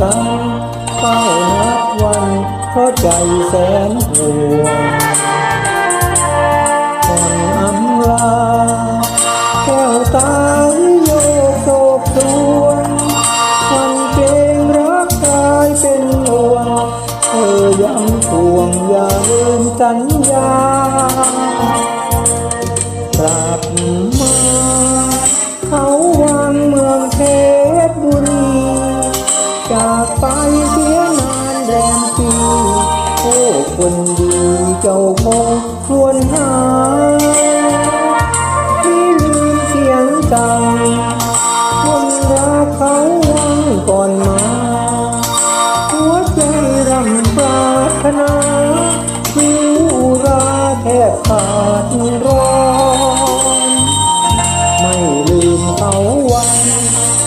กันเฝ้านับวันเพราะใจแสนห่วงก่อนอำลาแก้วตาโยกโศกสวนมันเกรงรักกายเป็นห่วงเธอย้ำทวงอย่าลืมสัญญา กลับมา คนดีเจ้าคงควรหาที่ลืมเสียงจังคนรักเขาวังก่อนมาหัวใจรำปรารถนาคิวราแทบขาดร้อนไม่ลืมเขาวัน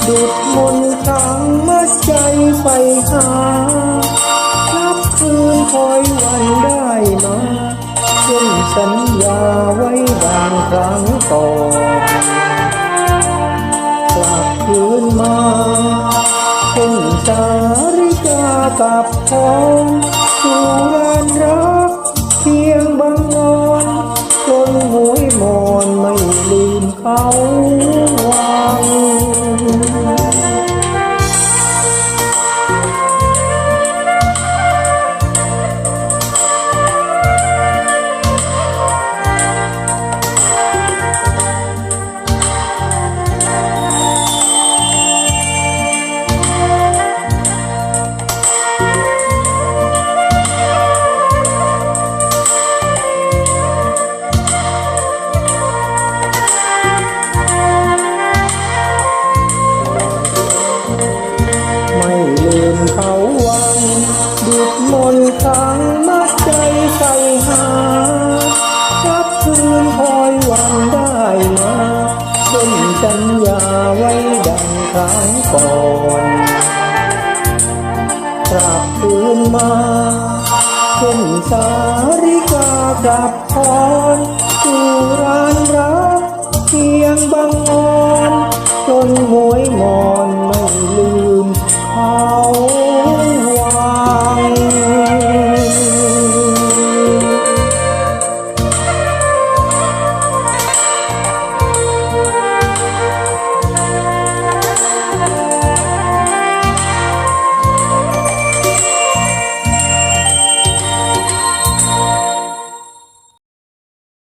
ดุดมนต์ครั้งมัดใจไปหา คอยวันได้มาเช่นสัญญาไว้ดังครั้งก่อนกลับคืนมาเช่นสาริกากับทองสู่รานรักเพียงบางนอนจนหวยมอนไม่ลืมเขา ดมนต์ครั้งมัดใจใส่หารับคืนคอยวันได้มาเช่นสัญญาไว้ดังครั้งก่อนกลับคืนมาเช่นสาริกากลับพรสู่รานรัก